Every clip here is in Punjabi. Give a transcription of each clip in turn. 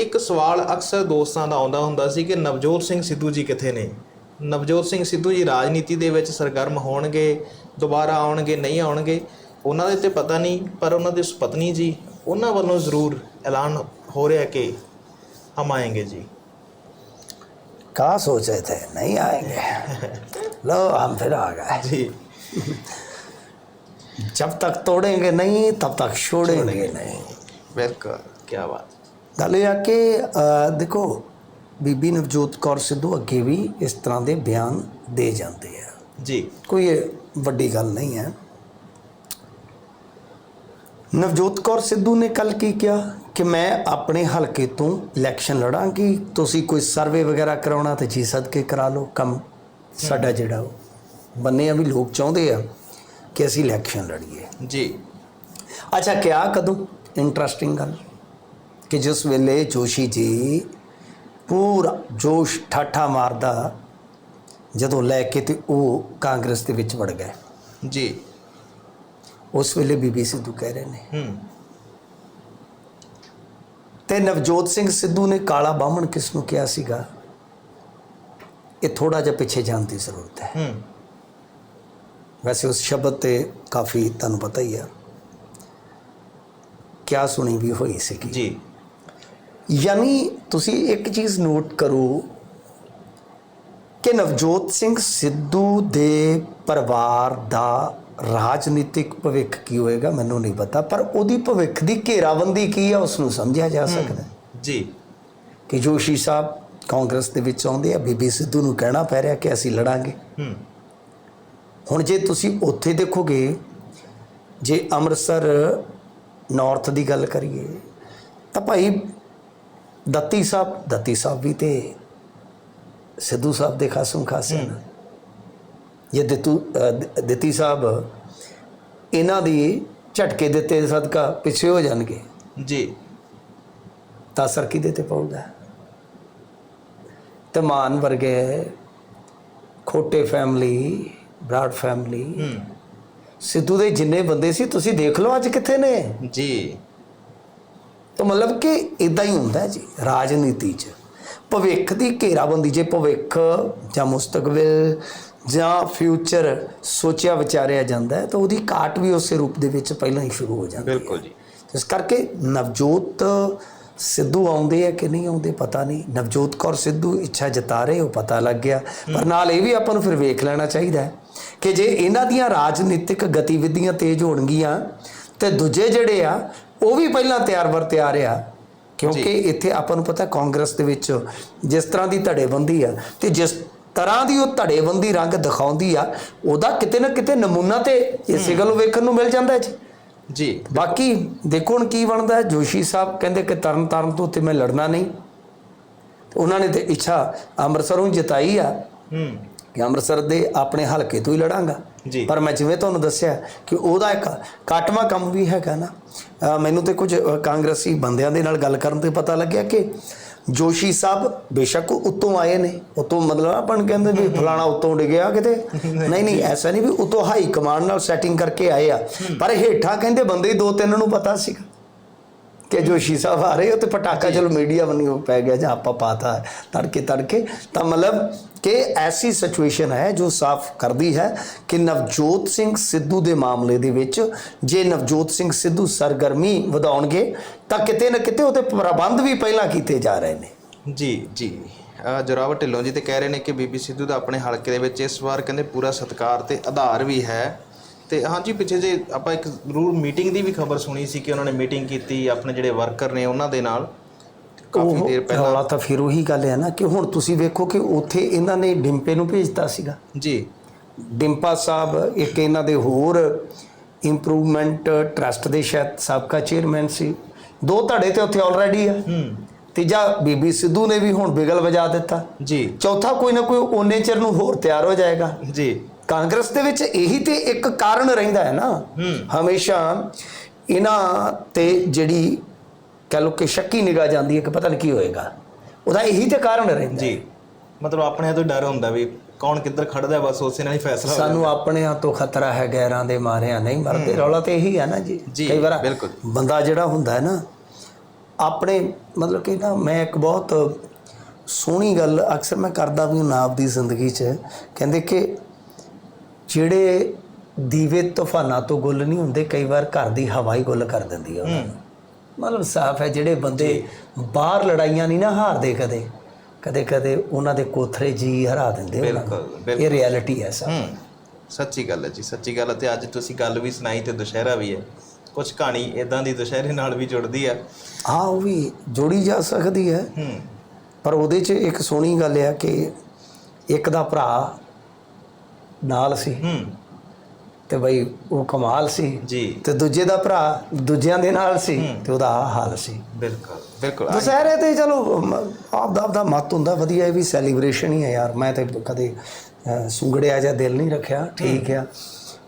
ਇੱਕ ਸਵਾਲ ਅਕਸਰ ਦੋਸਤਾਂ ਦਾ ਆਉਂਦਾ ਹੁੰਦਾ ਸੀ ਕਿ ਨਵਜੋਤ ਸਿੰਘ ਸਿੱਧੂ ਜੀ ਕਿੱਥੇ ਨੇ? ਨਵਜੋਤ ਸਿੰਘ ਸਿੱਧੂ ਜੀ ਰਾਜਨੀਤੀ ਦੇ ਵਿੱਚ ਸਰਗਰਮ ਹੋਣਗੇ ਦੁਬਾਰਾ ਆਉਣਗੇ ਨਹੀਂ ਆਉਣਗੇ ਉਹਨਾਂ ਦੇ ਤੇ ਪਤਾ ਨਹੀਂ ਪਰ ਉਹਨਾਂ ਦੀ ਸੁਪਤਨੀ ਜੀ ਉਹਨਾਂ ਵੱਲੋਂ ਜ਼ਰੂਰ ਐਲਾਨ ਹੋ ਰਿਹਾ ਕਿ ਹਮ ਆਏਗੇ ਜੀ। ਕਾ ਸੋਚੇ ਥੇ? ਨਹੀਂ ਆਏਗੇ। ਲੋ ਹਮ ਫਿਰ ਆ ਗਏ। ਜੀ। जब ਤੱਕ तोड़ेंगे ਨਹੀਂ ਤਬ ਤੱਕ ਛੋੜੇਗੇ ਨਹੀਂ। ਬਿਲਕੁਲ क्या ਬਾਤ। ਗੱਲ ਇਹ ਆ ਕਿ ਦੇਖੋ ਬੀਬੀ ਨਵਜੋਤ ਕੌਰ ਸਿੱਧੂ ਅੱਗੇ ਵੀ ਇਸ ਤਰ੍ਹਾਂ ਦੇ ਬਿਆਨ ਦੇ ਜਾਂਦੇ ਆ। ਜੀ। ਕੋਈ ਵੱਡੀ ਗੱਲ ਨਹੀਂ ਹੈ। ਨਵਜੋਤ ਕੌਰ ਸਿੱਧੂ ਨੇ ਕੱਲ ਕੀ ਕਿਹਾ? ਕਿ ਮੈਂ ਆਪਣੇ ਹਲਕੇ ਤੋਂ ਇਲੈਕਸ਼ਨ ਲੜਾਂਗੀ ਤੁਸੀਂ ਕੋਈ ਸਰਵੇ ਵਗੈਰਾ ਕਰਾਉਣਾ ਤੇ ਜੀ ਸਦਕੇ ਕਰਾ ਲਓ ਕੰਮ ਸਾਡਾ ਜਿਹੜਾ ਬੰਨੇ ਆ ਵੀ ਲੋਕ ਚਾਹੁੰਦੇ ਆ ਕਿ ਅਸੀਂ ਇਲੈਕਸ਼ਨ ਲੜੀਏ। ਜੀ। ਅੱਛਾ ਕਿਆ ਕਦੋਂ? ਇੰਟਰਸਟਿੰਗ ਗੱਲ। ਕਿ ਜਿਸ ਵੇਲੇ ਜੋਸ਼ੀ ਜੀ ਪੂਰਾ ਜੋਸ਼ ਠਾਠਾ ਮਾਰਦਾ ਜਦੋਂ ਲੈ ਕੇ ਤੇ ਉਹ ਕਾਂਗਰਸ ਦੇ ਵਿੱਚ ਵੜ ਗਏ। ਜੀ। ਉਸ ਵੇਲੇ ਬੀਬੀ ਸਿੱਧੂ ਕਹਿ ਰਹੇ ਨੇ। ਹੂੰ। ਤੇ ਨਵਜੋਤ ਸਿੰਘ ਸਿੱਧੂ ਨੇ ਕਾਲਾ ਬਾਹਮਣ ਕਿਸ ਨੂੰ ਕਿਹਾ ਸੀਗਾ? ਇਹ ਥੋੜਾ ਜਿਹਾ ਪਿੱਛੇ ਜਾਣ ਦੀ ਜ਼ਰੂਰਤ ਹੈ। ਹੂੰ। ਵੈਸੇ ਉਸ ਸ਼ਬਦ ਤੇ ਕਾਫੀ ਤੁਹਾਨੂੰ ਪਤਾ ਹੀ ਆ। ਕਿਆ ਸੁਣੀ ਵੀ ਹੋਈ ਸੀਗੀ। ਜੀ। ਯਾਨੀ ਤੁਸੀਂ ਇੱਕ ਚੀਜ਼ ਨੋਟ ਕਰੋ ਕਿ ਨਵਜੋਤ ਸਿੰਘ ਸਿੱਧੂ ਦੇ ਪਰਿਵਾਰ ਦਾ ਰਾਜਨੀਤਿਕ ਭਵਿੱਖ ਕੀ ਹੋਏਗਾ ਮੈਨੂੰ ਨਹੀਂ ਪਤਾ ਪਰ ਉਹਦੀ ਭਵਿੱਖ ਦੀ ਘੇਰਾਬੰਦੀ ਕੀ ਆ ਉਸ ਨੂੰ ਸਮਝਿਆ ਜਾ ਸਕਦਾ। ਹੈ। ਜੀ। ਕਿ ਜੋਸ਼ੀ ਸਾਹਿਬ ਕਾਂਗਰਸ ਦੇ ਵਿੱਚ ਆਉਂਦੇ ਆ ਬੀਬੀ ਸਿੱਧੂ ਨੂੰ ਕਹਿਣਾ ਪੈ ਰਿਹਾ ਕਿ ਅਸੀਂ ਲੜਾਂਗੇ। ਹੂੰ। ਹੁਣ ਜੇ ਤੁਸੀਂ ਉੱਥੇ ਦੇਖੋਗੇ ਜੇ ਅੰਮ੍ਰਿਤਸਰ ਨਾਰਥ ਦੀ ਗੱਲ ਕਰੀਏ ਤਾਂ ਭਾਈ ਦੱਤੀ ਸਾਹਿਬ ਦੱਤੀ ਸਾਹਿਬ ਵੀ ਤੇ ਸਿੱਧੂ ਸਾਹਿਬ ਦੇ ਖਾਸਮ ਖਾਸ ਹਨ ਇਹ ਦਿੱਤੂ ਦਿੱਤੀ ਸਾਹਿਬ ਇਹਨਾਂ ਦੀ ਝਟਕੇ ਦਿੱਤੇ ਸਦਕਾ ਪਿੱਛੇ ਹੋ ਜਾਣਗੇ। ਜੀ। ਤਾਂ ਅਸਰ ਕਿਹਦੇ ਤੇ ਪਊਗਾ ਤੇ ਮਾਨ ਵਰਗੇ ਖੋਟੇ ਫੈਮਿਲੀ ਬਰਾਡ ਫੈਮਿਲੀ ਸਿੱਧੂ ਦੇ ਜਿੰਨੇ ਬੰਦੇ ਸੀ ਤੁਸੀਂ ਦੇਖ ਲਓ ਅੱਜ ਕਿੱਥੇ ਨੇ। ਜੀ। ਤਾਂ ਮਤਲਬ ਕਿ ਇਦਾਂ ਹੀ ਹੁੰਦਾ ਜੀ ਰਾਜਨੀਤੀ 'ਚ। ਭਵਿੱਖ ਦੀ ਘੇਰਾਬੰਦੀ ਜੇ ਭਵਿੱਖ ਜਾਂ ਮੁਸਤਕਬਲ ਜਾਂ ਫਿਊਚਰ ਸੋਚਿਆ ਵਿਚਾਰਿਆ ਜਾਂਦਾ ਹੈ ਤਾਂ ਉਹਦੀ ਕਾਟ ਵੀ ਉਸੇ ਰੂਪ ਦੇ ਵਿੱਚ ਪਹਿਲਾਂ ਹੀ ਸ਼ੁਰੂ ਹੋ ਜਾਂਦੀ ਹੈ। ਬਿਲਕੁਲ ਜੀ। ਇਸ ਕਰਕੇ ਨਵਜੋਤ ਸਿੱਧੂ ਆਉਂਦੇ ਆ ਕਿ ਨਹੀਂ ਆਉਂਦੇ ਪਤਾ ਨਹੀਂ। ਨਵਜੋਤ ਕੌਰ ਸਿੱਧੂ ਇੱਛਾ ਜਤਾ ਰਹੇ ਉਹ ਪਤਾ ਲੱਗ ਗਿਆ। ਪਰ ਨਾਲ ਇਹ ਵੀ ਆਪਾਂ ਨੂੰ ਫਿਰ ਵੇਖ ਲੈਣਾ ਚਾਹੀਦਾ ਹੈ ਕਿ ਜੇ ਇਹਨਾਂ ਦੀਆਂ ਰਾਜਨੀਤਿਕ ਗਤੀਵਿਧੀਆਂ ਤੇਜ਼ ਹੋਣਗੀਆਂ ਤੇ ਦੂਜੇ ਜਿਹੜੇ ਆ ਉਹ ਵੀ ਪਹਿਲਾਂ ਤਿਆਰ ਬਰ ਤਿਆਰ ਆ ਕਿਉਂਕਿ ਇੱਥੇ ਆਪਾਂ ਨੂੰ ਪਤਾ ਕਾਂਗਰਸ ਦੇ ਵਿੱਚ ਜਿਸ ਤਰ੍ਹਾਂ ਦੀ ਧੜੇਬੰਦੀ ਆ ਤੇ ਜਿਸ ਤਰ੍ਹਾਂ ਦੀ ਉਹ ਧੜੇਬੰਦੀ ਰੰਗ ਦਿਖਾਉਂਦੀ ਆ ਉਹਦਾ ਕਿਤੇ ਨਾ ਕਿਤੇ ਨਮੂਨਾ ਤੇ ਇਸੇ ਗੱਲੋਂ ਵੇਖਣ ਨੂੰ ਮਿਲ ਜਾਂਦਾ ਜੀ। ਜੀ। ਬਾਕੀ ਦੇਖੋ ਹੁਣ ਕੀ ਬਣਦਾ ਜੋਸ਼ੀ ਸਾਹਿਬ ਕਹਿੰਦੇ ਕਿ ਤਰਨ ਤਾਰਨ ਤੋਂ ਤੇ ਮੈਂ ਲੜਨਾ ਨਹੀਂ। ਉਹਨਾਂ ਨੇ ਤੇ ਇੱਛਾ ਅੰਮ੍ਰਿਤਸਰੋਂ ਜਤਾਈ ਆ ਹੂੰ। ਕਿ ਅੰਮ੍ਰਿਤਸਰ ਦੇ ਆਪਣੇ ਹਲਕੇ ਤੋਂ ਹੀ ਲੜਾਂਗਾ। ਜੀ। ਪਰ ਮੈਂ ਜਿਵੇਂ ਤੁਹਾਨੂੰ ਦੱਸਿਆ ਕਿ ਉਹਦਾ ਇੱਕ ਕਾਟਵਾ ਕੰਮ ਵੀ ਹੈਗਾ ਨਾ ਮੈਨੂੰ ਤੇ ਕੁਝ ਕਾਂਗਰਸੀ ਬੰਦਿਆਂ ਦੇ ਨਾਲ ਗੱਲ ਕਰਨ ਤੇ ਪਤਾ ਲੱਗਿਆ ਕਿ ਜੋਸ਼ੀ ਸਾਹਿਬ ਬੇਸ਼ੱਕ ਉਹ ਉੱਤੋਂ ਆਏ ਨੇ। ਉੱਤੋਂ ਮਤਲਬ ਆਪਾਂ ਕਹਿੰਦੇ ਵੀ ਫਲਾਣਾ ਉੱਤੋਂ ਡਿੱਗਿਆ ਕਿਤੇ। ਨਹੀਂ ਨਹੀਂ, ਐਸਾ ਨਹੀਂ ਵੀ ਉੱਤੋਂ ਹਾਈ ਕਮਾਂਡ ਨਾਲ ਸੈਟਿੰਗ ਕਰਕੇ ਆਏ ਆ। ਪਰ ਹੇਠਾਂ ਕਹਿੰਦੇ ਬੰਦੇ ਹੀ ਦੋ ਤਿੰਨ ਨੂੰ ਪਤਾ ਸੀਗਾ। ਕਿ ਜੋਸ਼ੀ ਸਾਹਿਬ ਆ ਰਹੇ ਹੋ ਤੇ ਪਟਾਕਾ ਚਲੋ ਮੀਡੀਆ ਬਣੀ ਉਹ ਪੈ ਗਿਆ ਜਾਂ ਆਪਾਂ ਪਾਤਾ ਹੈ ਤੜਕੇ ਤੜਕੇ। ਤਾਂ ਮਤਲਬ ਕਿ ਐਸੀ ਸਿਚੁਏਸ਼ਨ ਹੈ ਜੋ ਸਾਫ਼ ਕਰਦੀ ਹੈ ਕਿ ਨਵਜੋਤ ਸਿੰਘ ਸਿੱਧੂ ਦੇ ਮਾਮਲੇ ਦੇ ਵਿੱਚ ਜੇ ਨਵਜੋਤ ਸਿੰਘ ਸਿੱਧੂ ਸਰਗਰਮੀ ਵਧਾਉਣਗੇ ਤਾਂ ਕਿਤੇ ਨਾ ਕਿਤੇ ਉਹਤੇ ਪ੍ਰਬੰਧ ਵੀ ਪਹਿਲਾਂ ਕੀਤੇ ਜਾ ਰਹੇ ਨੇ। ਜੀ ਜੀ। ਜੋਰਾਵਰ ਢਿੱਲੋਂ ਜੀ ਤੇ ਕਹਿ ਰਹੇ ਨੇ ਕਿ ਬੀਬੀ ਸਿੱਧੂ ਦਾ ਆਪਣੇ ਹਲਕੇ ਦੇ ਵਿੱਚ ਇਸ ਵਾਰ ਕਹਿੰਦੇ ਪੂਰਾ ਸਤਿਕਾਰ ਤੇ ਆਧਾਰ ਵੀ ਹੈ। ਤੇ ਹਾਂਜੀ ਪਿੱਛੇ ਜੇ ਆਪਾਂ ਇੱਕ ਜ਼ਰੂਰ ਮੀਟਿੰਗ ਦੀ ਵੀ ਖਬਰ ਸੁਣੀ ਸੀ ਕਿ ਉਹਨਾਂ ਨੇ ਮੀਟਿੰਗ ਕੀਤੀ ਆਪਣੇ ਜਿਹੜੇ ਵਰਕਰ ਨੇ ਉਹਨਾਂ ਦੇ ਨਾਲ। ਕਾਫੀ ਦੇਰ ਪਹਿਲਾਂ ਰੌਲਾ ਤਾਂ ਫਿਰ ਉਹੀ ਗੱਲ ਹੈ ਨਾ ਕਿ ਹੁਣ ਤੁਸੀਂ ਵੇਖੋ ਕਿ ਉੱਥੇ ਇਹਨਾਂ ਨੇ ਡਿੰਪੇ ਨੂੰ ਭੇਜਤਾ ਸੀਗਾ। ਜੀ। ਡਿੰਪਾ ਸਾਹਿਬ ਇੱਕ ਇਹਨਾਂ ਦੇ ਹੋਰ ਇੰਪਰੂਵਮੈਂਟ ਟਰਸਟ ਦੇ ਸ਼ਾਇਦ ਸਾਬਕਾ ਚੇਅਰਮੈਨ ਸੀ। ਦੋ ਧੜੇ ਤੇ ਉੱਥੇ ਆਲਰੇਡੀ ਆ। ਹੂੰ। ਤੀਜਾ ਬੀਬੀ ਸਿੱਧੂ ਨੇ ਵੀ ਹੁਣ ਬਿਗਲ ਵਜਾ ਦਿੱਤਾ। ਜੀ। ਚੌਥਾ ਕੋਈ ਨਾ ਕੋਈ ਓਨੇ ਚਿਰ ਨੂੰ ਹੋਰ ਤਿਆਰ ਹੋ ਜਾਏਗਾ। ਜੀ। ਕਾਂਗਰਸ ਦੇ ਵਿੱਚ ਇਹੀ ਤੇ ਇੱਕ ਕਾਰਨ ਰਹਿੰਦਾ ਹੈ ਨਾ। ਹਮੇਸ਼ਾ ਇਹਨਾਂ ਤੇ ਜਿਹੜੀ ਕਹ ਲੋ ਕਿ ਸ਼ੱਕੀ ਨਿਗਾਹ ਜਾਂਦੀ ਹੈ ਕਿ ਪਤਾ ਨਹੀਂ ਕੀ ਹੋਏਗਾ। ਉਹਦਾ ਇਹੀ ਤੇ ਕਾਰਨ ਰਹਿੰਦਾ। ਜੀ। ਮਤਲਬ ਆਪਣੇ ਤੋਂ ਡਰ ਹੁੰਦਾ ਵੀ ਕੌਣ ਕਿੱਧਰ ਖੜਦਾ ਹੈ, ਬਸ ਉਸੇ ਨਾਲ ਹੀ ਫੈਸਲਾ ਸਾਨੂੰ ਆਪਣਿਆਂ ਤੋਂ ਖਤਰਾ ਹੈ ਗੈਰਾਂ ਦੇ ਮਾਰਿਆਂ ਨਹੀਂ ਮਰਦੇ ਰੌਲਾ ਤੇ ਇਹੀ ਹੈ ਨਾ ਜੀ। ਕਈ ਵਾਰ। ਬੰਦਾ ਜਿਹੜਾ ਹੁੰਦਾ ਹੈ ਨਾ ਆਪਣੇ ਮਤਲਬ ਕਿ ਨਾ ਮੈਂ ਇੱਕ ਬਹੁਤ ਸੋਹਣੀ ਗੱਲ ਅਕਸਰ ਮੈਂ ਕਰਦਾ ਵੀ ਆਪ ਦੀ ਜ਼ਿੰਦਗੀ 'ਚ। ਕਹਿੰਦੇ ਕਿ ਜਿਹੜੇ ਦੀਵੇ ਤੂਫਾਨਾਂ ਤੋਂ ਗੁੱਲ ਨਹੀਂ ਹੁੰਦੇ ਕਈ ਵਾਰ ਘਰ ਦੀ ਹਵਾ ਹੀ ਗੁੱਲ ਕਰ ਦਿੰਦੀ ਹੈ ਉਹਨਾਂ ਨੂੰ। ਮਤਲਬ ਸਾਫ਼ ਹੈ ਜਿਹੜੇ ਬੰਦੇ ਬਾਹਰ ਲੜਾਈਆਂ ਨਹੀਂ ਨਾ ਹਾਰਦੇ ਕਦੇ ਕਦੇ ਕਦੇ ਉਹਨਾਂ ਦੇ ਕੋਥਰੇ ਜੀ ਹਰਾ ਦਿੰਦੇ ਬਿਲਕੁਲ, ਇਹ ਰਿਐਲਿਟੀ ਹੈ ਹੂੰ ਸੱਚੀ ਗੱਲ ਹੈ ਜੀ ਸੱਚੀ ਗੱਲ ਹੈ। ਤੇ ਅੱਜ ਤੁਸੀਂ ਗੱਲ ਵੀ ਸੁਣਾਈ ਤੇ ਦੁਸ਼ਹਿਰਾ ਵੀ ਹੈ। ਕੁਝ ਕਹਾਣੀ ਇਦਾਂ ਦੀ ਦੁਸ਼ਹਿਰੇ ਨਾਲ ਵੀ ਜੁੜਦੀ ਆ ਹਾਂ ਉਹ ਵੀ ਜੋੜੀ ਜਾ ਸਕਦੀ ਹੈ। ਹੂੰ। ਪਰ ਉਹਦੇ 'ਚ ਇੱਕ ਸੋਹਣੀ ਗੱਲ ਆ ਕਿ ਇੱਕ ਦਾ ਭਰਾ ਨਾਲ ਸੀ। ਹੂੰ। ਤੇ ਬਈ ਉਹ ਕਮਾਲ ਸੀ। ਜੀ। ਤੇ ਦੂਜੇ ਦਾ ਭਰਾ ਦੂਜਿਆਂ ਦੇ ਨਾਲ ਸੀ ਤੇ ਉਹਦਾ ਆਹ ਹਾਲ ਸੀ। ਬਿਲਕੁਲ। ਬਿਲਕੁਲ। ਆ- ਦੁਸਹਿਰੇ ਤੇ ਚਲੋ ਆਪ ਦਾ ਆਪਦਾ ਮਤ ਹੁੰਦਾ ਵਧੀਆ ਇਹ ਵੀ ਸੈਲੀਬ੍ਰੇਸ਼ਨ ਹੀ ਹੈ ਯਾਰ। ਮੈਂ ਤੇ ਕਦੇ ਸੁੰਗੜਿਆ ਜਾਂ ਦਿਲ ਨਹੀਂ ਰੱਖਿਆ। ਠੀਕ ਆ।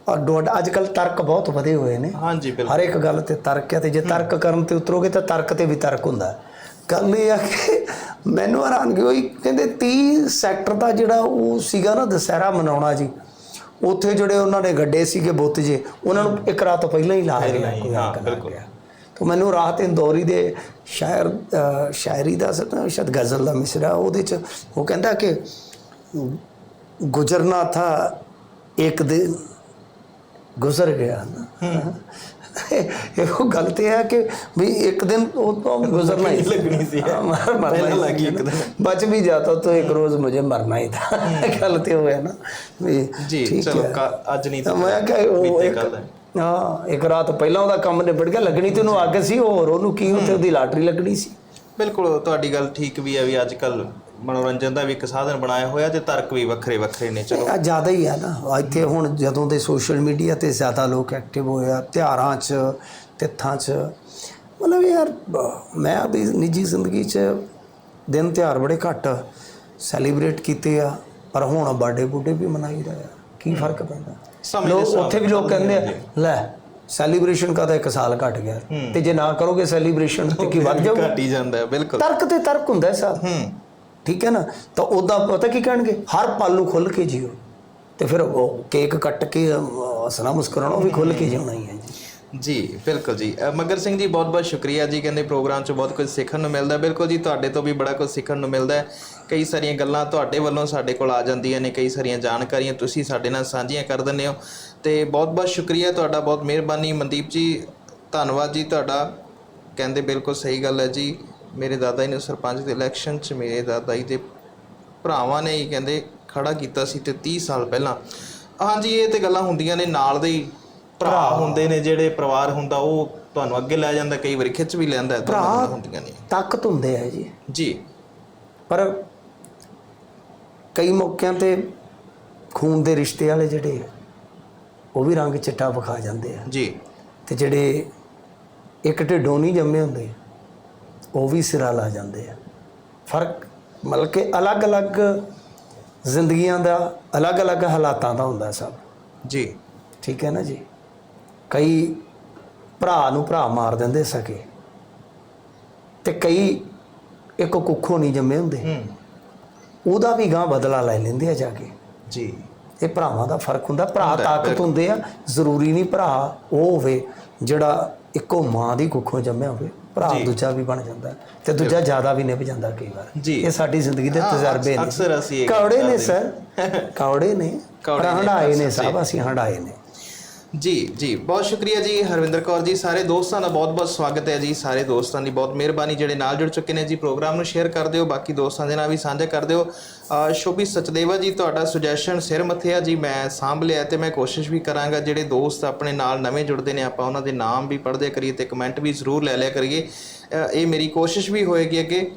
ਔਰ ਡੋਡ ਅੱਜ ਕੱਲ ਤਰਕ ਬਹੁਤ ਵਧੇ ਹੋਏ ਨੇ। ਹਾਂਜੀ ਬਿਲਕੁਲ। ਹਰ ਇੱਕ ਗੱਲ ਤੇ ਤਰਕ ਹੈ ਤੇ ਜੇ ਤਰਕ ਕਰਨ ਤੇ ਉਤਰੋਗੇ ਤਾਂ ਤਰਕ ਤੇ ਵੀ ਤਰਕ ਹੁੰਦਾ। ਗੱਲ ਇਹ ਆ ਕਿ ਮੈਨੂੰ ਹੈਰਾਨਗੀ ਹੋਈ ਕਹਿੰਦੇ 30 ਸੈਕਟਰ ਦਾ ਜਿਹੜਾ ਉਹ ਸੀਗਾ ਨਾ ਦੁਸਹਿਰਾ ਮਨਾਉਣਾ ਜੀ ਉੱਥੇ ਜਿਹੜੇ ਉਹਨਾਂ ਨੇ ਗੱਡੇ ਸੀਗੇ ਬੁੱਤ ਜੇ ਉਹਨਾਂ ਨੂੰ ਇੱਕ ਰਾਤ ਪਹਿਲਾਂ ਹੀ ਲਾ ਹੀ, ਲੱਗ ਬਿਲਕੁਲ। ਤਾਂ ਮੈਨੂੰ ਰਾਹਤ ਇੰਦੌਰੀ ਦੇ ਸ਼ਾਇਰ ਸ਼ਾਇਰੀ ਦਾ ਸਤਾ ਸ਼ਾਇਦ ਗਜ਼ਲ ਦਾ ਮਿਸਰਾ ਉਹਦੇ ਚ ਉਹ ਕਹਿੰਦਾ ਕਿ ਗੁਜ਼ਰਨਾ ਥਾ ਇੱਕ ਦਿਨ ਗੁਜ਼ਰ ਗਿਆ। ਨਾ ਇਹੋ ਗੱਲ ਤੇ ਹੈ ਕਿ ਵੀ ਇੱਕ ਦਿਨ ਉਹ ਤਾਂ ਗੁਜ਼ਰਨਾ ਹੀ ਲੱਗਣੀ ਸੀ। ਮਰਨਾ ਲੱਗੀ ਇੱਕ। ਦਿਨ। ਬਚ ਵੀ ਜਾਤਾ ਤਾਂ ਇੱਕ ਰੋਜ਼ ਮੁਝੇ ਮਰਨਾ ਹੀ ਥਾ ਗੱਲ ਤੇ ਹੋਇਆ ਨਾ ਵੀ ਜੀ ਚਲੋ ਅੱਜ ਨਹੀਂ ਤਾਂ ਮੈਂ ਕਿਹਾ ਉਹ ਇੱਕ। ਹਾਂ ਇੱਕ ਰਾਤ ਪਹਿਲਾਂ ਉਹਦਾ ਕੰਮ ਨਿਬੜ ਗਿਆ ਲੱਗਣੀ ਤੇ ਉਹਨੂੰ ਅੱਗ ਸੀ ਹੋਰ ਉਹਨੂੰ ਕੀ ਉੱਥੇ ਉਹਦੀ ਲਾਟਰੀ ਲੱਗਣੀ ਸੀ ਬਿਲਕੁਲ ਤੁਹਾਡੀ ਗੱਲ ਠੀਕ ਵੀ ਹੈ ਵੀ ਅੱਜ ਕੱਲ ਮਨੋਰੰਜਨ ਦਾ ਵੀ ਇੱਕ ਸਾਧਨ ਬਣਾਇਆ ਹੋਇਆ ਤੇ ਤਰਕ ਵੀ ਵੱਖਰੇ ਵੱਖਰੇ ਨੇ ਚਲੋ। ਆ ਜ਼ਿਆਦਾ ਹੀ ਆ ਨਾ। ਇੱਥੇ ਹੁਣ ਜਦੋਂ ਦੇ ਸੋਸ਼ਲ ਮੀਡੀਆ ਤੇ ਜ਼ਿਆਦਾ ਲੋਕ ਐਕਟਿਵ ਹੋਏ ਆ ਤਿਉਹਾਰਾਂ 'ਚ ਤਿੱਥਾਂ 'ਚ ਮਤਲਬ ਯਾਰ ਮੈਂ ਆਪਣੀ ਨਿੱਜੀ ਜ਼ਿੰਦਗੀ 'ਚ ਦਿਨ ਤਿਉਹਾਰ ਬੜੇ ਘੱਟ ਸੈਲੀਬ੍ਰੇਟ ਕੀਤੇ ਆ ਪਰ ਹੁਣ ਬਰਥਡੇ ਬੁੱਢੇ ਵੀ ਮਨਾਈ ਰਹੇ ਆ। ਕੀ ਫ਼ਰਕ ਪੈਂਦਾ? ਦੇ ਲੋਕ ਉੱਥੇ ਵੀ ਲੋਕ ਕਹਿੰਦੇ ਆ ਲੈ ਸੈਲੀਬ੍ਰੇਸ਼ਨ ਤਾਂ ਇੱਕ ਸਾਲ ਘਟ ਗਿਆ। ਤੇ ਜੇ ਨਾ ਕਰੋਗੇ ਸੈਲੀਬ੍ਰੇਸ਼ਨ ਤੇ ਕੀ ਵੱਧ ਜਾਊਗਾ? ਘਟ ਹੀ ਜਾਂਦਾ ਹੈ ਬਿਲਕੁਲ। ਤਰਕ ਤੇ ਤਰਕ ਹੁੰਦਾ ਹੈ ਸਾਹਿਬ ਹੂੰ। ਠੀਕ ਹੈ ਨਾ? ਤਾਂ ਉਹਦਾ ਪਤਾ ਕੀ ਕਹਿਣਗੇ? ਹਰ ਪਲ ਨੂੰ ਖੁੱਲ ਕੇ ਜੀਓ। ਤੇ ਫਿਰ ਉਹ ਕੇਕ ਕੱਟ ਕੇ ਅਮ, ਮੁਸਕਰਾਉਣਾ ਉਹ ਵੀ ਖੁੱਲ ਕੇ ਜਿਉਣਾ ਹੀ ਹੈ ਜੀ। ਜੀ ਬਿਲਕੁਲ ਜੀ। ਮਗਰ ਸਿੰਘ ਜੀ ਬਹੁਤ ਬਹੁਤ ਸ਼ੁਕਰੀਆ ਜੀ। ਕਹਿੰਦੇ ਪ੍ਰੋਗਰਾਮ 'ਚ ਬਹੁਤ ਕੁਝ ਸਿੱਖਣ ਨੂੰ ਮਿਲਦਾ। ਬਿਲਕੁਲ ਜੀ ਤੁਹਾਡੇ ਤੋਂ ਵੀ ਬੜਾ ਕੁਝ ਸਿੱਖਣ ਨੂੰ ਮਿਲਦਾ ਹੈ। ਕਈ ਸਾਰੀਆਂ ਗੱਲਾਂ ਤੁਹਾਡੇ ਵੱਲੋਂ ਸਾਡੇ ਕੋਲ ਆ ਜਾਂਦੀਆਂ ਨੇ। ਕਈ ਸਾਰੀਆਂ ਜਾਣਕਾਰੀਆਂ ਤੁਸੀਂ ਸਾਡੇ ਨਾਲ ਸਾਂਝੀਆਂ ਕਰ ਦਿੰਦੇ ਹੋ। ਤੇ ਬਹੁਤ ਬਹੁਤ ਸ਼ੁਕਰੀਆ ਤੁਹਾਡਾ ਬਹੁਤ ਮਿਹਰਬਾਨੀ। ਮਨਦੀਪ ਜੀ ਧੰਨਵਾਦ ਜੀ ਤੁਹਾਡਾ। ਕਹਿੰਦੇ ਬਿਲਕੁਲ ਸਹੀ ਗੱਲ ਹੈ ਜੀ। ਮੇਰੇ ਦਾਦਾ ਜੀ ਨੇ ਸਰਪੰਚ ਦੇ ਇਲੈਕਸ਼ਨ 'ਚ ਮੇਰੇ ਦਾਦਾ ਜੀ ਦੇ ਭਰਾਵਾਂ ਨੇ ਹੀ ਕਹਿੰਦੇ ਖੜਾ ਕੀਤਾ ਸੀ ਤੇ 30 ਸਾਲ ਪਹਿਲਾਂ। ਹਾਂਜੀ ਇਹ ਤੇ ਗੱਲਾਂ ਹੁੰਦੀਆਂ ਨੇ ਨਾਲ ਦੇ ਹੀ ਭਰਾ ਹੁੰਦੇ ਨੇ ਜਿਹੜੇ ਪਰਿਵਾਰ ਹੁੰਦਾ ਉਹ ਤੁਹਾਨੂੰ ਅੱਗੇ ਲੈ ਜਾਂਦਾ ਕਈ ਵਾਰੀ ਖਿੱਚ ਵੀ ਲੈਂਦਾ ਤਾਂ ਗੱਲਾਂ ਹੁੰਦੀਆਂ ਨੇ। ਤਾਕਤ ਹੁੰਦੇ ਆ ਜੀ। ਜੀ। ਪਰ ਕਈ ਮੌਕਿਆਂ ਤੇ ਖੂਨ ਦੇ ਰਿਸ਼ਤੇ ਵਾਲੇ ਜਿਹੜੇ ਉਹ ਵੀ ਰੰਗ ਚਿੱਟਾ ਵਿਖਾ ਜਾਂਦੇ ਆ। ਜੀ। ਤੇ ਜਿਹੜੇ ਇੱਕ ਢਿੱਡੋਂ ਨਹੀਂ ਜੰਮੇ ਹੁੰਦੇ ਉਹ ਵੀ ਸਿਰਾ ਲਾ ਜਾਂਦੇ ਆ। ਫ਼ਰਕ ਮਤਲਬ ਕਿ ਅਲੱਗ-ਅਲੱਗ ਜ਼ਿੰਦਗੀਆਂ ਦਾ ਅਲੱਗ-ਅਲੱਗ ਹਾਲਾਤਾਂ ਦਾ ਹੁੰਦਾ ਸਭ। ਜੀ। ਠੀਕ ਹੈ ਨਾ ਜੀ? ਕਈ ਭਰਾ ਨੂੰ ਭਰਾ ਮਾਰ ਦਿੰਦੇ ਸਕੇ। ਤੇ ਕਈ ਇੱਕ ਕੁੱਖੋਂ ਨਹੀਂ ਜੰਮੇ ਹੁੰਦੇ। ਹੂੰ। ਉਹਦਾ ਵੀ ਗਾਂ ਬਦਲਾ ਲੈ ਲੈਂਦੇ ਆ ਜਾ ਕੇ। ਜੀ। ਇਹ ਭਰਾਵਾਂ ਦਾ ਫ਼ਰਕ ਹੁੰਦਾ। ਭਰਾ ਤਾਕਤ। ਹੁੰਦੇ ਆ। ਜ਼ਰੂਰੀ ਨਹੀਂ ਭਰਾ ਉਹ ਹੋਵੇ ਜਿਹੜਾ ਇੱਕੋ ਮਾਂ ਦੀ ਕੁੱਖੋਂ ਜੰਮਿਆ ਹੋਵੇ। ਭਰਾ। ਦੂਜਾ ਵੀ ਬਣ ਜਾਂਦਾ ਤੇ ਦੂਜਾ ਜ਼ਿਆਦਾ ਵੀ ਨਿਭ ਜਾਂਦਾ ਕਈ ਵਾਰ। ਇਹ ਸਾਡੀ ਜ਼ਿੰਦਗੀ ਦੇ ਤਜਰਬੇ ਨੇ। ਅਕਸਰ ਅਸੀਂ ਇਹ ਕੌੜੇ ਨੇ ਸਰ। ਕੌੜੇ ਨੇ। ਕੌੜੇ ਹੰਡਾਏ ਨੇ। ਸਾਹਿਬ ਅਸੀਂ ਹੰਡਾਏ ਨੇ। ਜੀ ਜੀ। ਬਹੁਤ ਸ਼ੁਕਰੀਆ ਜੀ, ਹਰਵਿੰਦਰ ਕੌਰ ਜੀ। ਸਾਰੇ ਦੋਸਤਾਂ ਦਾ ਬਹੁਤ-ਬਹੁਤ ਸਵਾਗਤ ਹੈ ਜੀ। ਸਾਰੇ ਦੋਸਤਾਂ ਦੀ ਬਹੁਤ ਮਿਹਰਬਾਨੀ। ਜਿਹੜੇ ਨਾਲ ਜੁੜ ਚੁੱਕੇ ਨੇ ਜੀ, ਪ੍ਰੋਗਰਾਮ ਨੂੰ ਸ਼ੇਅਰ ਕਰ ਦਿਓ। ਬਾਕੀ ਦੋਸਤਾਂ ਦੇ ਨਾਲ ਵੀ ਸਾਂਝਾ ਕਰ ਦਿਓ। ਸ਼ੋਭੀ ਸਚਦੇਵਾ ਜੀ, ਤੁਹਾਡਾ ਸੁਜੈਸ਼ਨ ਸਿਰ ਮੱਥੇ ਆ ਜੀ। ਮੈਂ ਸਾਂਭ ਲਿਆ ਤੇ ਮੈਂ ਕੋਸ਼ਿਸ਼ ਵੀ ਕਰਾਂਗਾ, ਜਿਹੜੇ ਦੋਸਤ ਆਪਣੇ ਨਾਲ ਨਵੇਂ ਜੁੜਦੇ ਨੇ, ਆਪਾਂ ਉਹਨਾਂ ਦੇ ਨਾਮ ਵੀ ਪੜ੍ਹਦੇ ਕਰੀਏ ਤੇ ਕਮੈਂਟ ਵੀ ਜ਼ਰੂਰ ਲੈ ਲਿਆ ਕਰੀਏ। ਇਹ ਮੇਰੀ ਕੋਸ਼ਿਸ਼ ਵੀ ਹੋਏਗੀ ਅੱਗੇ।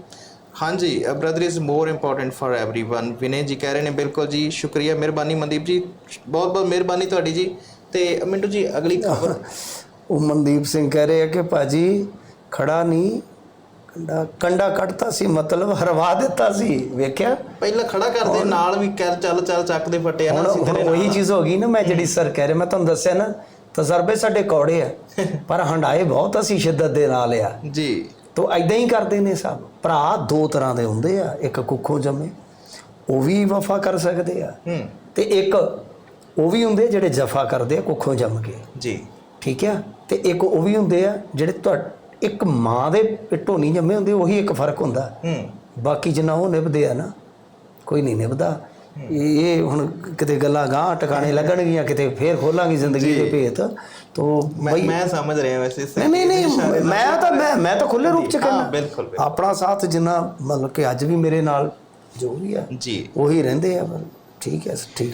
ਹਾਂਜੀ brother is more important for everyone Vinay ji ਕਹਿ ਰਹੇ ਨੇ, ਬਿਲਕੁਲ ਜੀ। ਸ਼ੁਕਰੀਆ, ਮਿਹਰਬਾਨੀ ਮਨਦੀਪ ਜੀ। ਬਹੁਤ ਬਹੁਤ ਮਿਹਰਬਾਨੀ ਤੁਹਾਡੀ ਜੀ। ਤੇ ਮਿੰਟੂ ਜੀ ਅਗਲੀ ਖਬਰ। ਉਹ ਮਨਦੀਪ ਸਿੰਘ ਕਹਿ ਰਹੇ ਆ ਕਿ ਭਾਜੀ ਖੜਾ ਨਹੀਂ ਕੰਡਾ ਕੰਡਾ ਕੱਟਤਾ ਸੀ ਮਤਲਬ ਹਰਵਾ ਦਿੱਤਾ ਸੀ ਵੇਖਿਆ? ਪਹਿਲਾਂ ਖੜਾ ਕਰਦੇ ਨਾਲ ਵੀ ਕਹਿ ਚੱਲ ਚੱਲ ਚੱਕ ਦੇ ਫੱਟੇ ਆ ਨਾ ਤੇਰੇ ਉਹੀ ਚੀਜ਼ ਹੋ ਗਈ ਨਾ ਮੈਂ ਜਿਹੜੀ ਸਰ ਕਹਿ ਰਿਹਾ ਮੈਂ ਤੁਹਾਨੂੰ ਦੱਸਿਆ ਨਾ ਤਜਰਬੇ ਸਾਡੇ ਕੌੜੇ ਆ ਪਰ ਹੰਡਾਏ ਬਹੁਤ ਅਸੀਂ ਸ਼ਿੱਦਤ ਦੇ ਨਾਲ ਆ। ਜੀ। ਤੋ ਐਦਾਂ ਹੀ ਕਰਦੇ ਨੇ ਸਭ। ਭਰਾ ਦੋ ਤਰ੍ਹਾਂ ਦੇ ਹੁੰਦੇ ਆ ਇੱਕ ਕੁੱਖੋਂ ਜੰਮੇ ਉਹ ਵੀ ਵਫਾ ਕਰ ਸਕਦੇ ਆ ਹੂੰ। ਤੇ ਇੱਕ ਉਹ ਵੀ ਹੁੰਦੇ ਜਿਹੜੇ ਜਫਾ ਕਰਦੇ ਆ ਕੁੱਖੋਂ ਜੰਮ ਕੇ। ਜੀ। ਠੀਕ ਆ? ਤੇ ਇੱਕ ਉਹ ਵੀ ਹੁੰਦੇ ਆ ਜਿਹੜੇ ਤੁਹਾ ਇੱਕ ਮਾਂ ਦੇ ਪਿੱਟੋਂ ਨਹੀਂ ਜੰਮੇ ਹੁੰਦੇ ਉਹੀ ਇੱਕ ਫ਼ਰਕ ਹੁੰਦਾ। ਹੂੰ। ਬਾਕੀ ਜਿੰਨਾ ਉਹ ਨਿਭਦੇ ਆ ਨਾ ਕੋਈ ਨਹੀਂ ਨਿਭਦਾ। ਇਹ ਹੁਣ ਕਿਤੇ ਗੱਲਾਂ ਗਾਂ ਟਿਕਾਣੇ ਲੱਗਣਗੀਆਂ ਕਿਤੇ ਫੇਰ ਖੋਲਾਂਗੇ ਜ਼ਿੰਦਗੀ ਦੇ ਭੇਤ। ਤੋ ਮੈਂ ਸਮਝ ਰਿਹਾ ਵੈਸੇ ਨਹੀਂ ਨਹੀਂ ਨਹੀਂ ਮੈਂ ਤਾਂ ਮੈਂ ਮੈਂ ਤਾਂ ਖੁੱਲੇ ਰੂਪ ਚ ਕਹਿੰਦਾ। ਬਿਲਕੁਲ, ਬਿਲਕੁਲ। ਆਪਣਾ ਸਾਥ ਜਿੰਨਾ ਮਤਲਬ ਕਿ ਅੱਜ ਵੀ ਮੇਰੇ ਨਾਲ ਜੋ ਵੀ ਆ ਜੀ। ਉਹੀ ਰਹਿੰਦੇ ਆ। ਠੀਕ ਹੈ ਠੀਕ।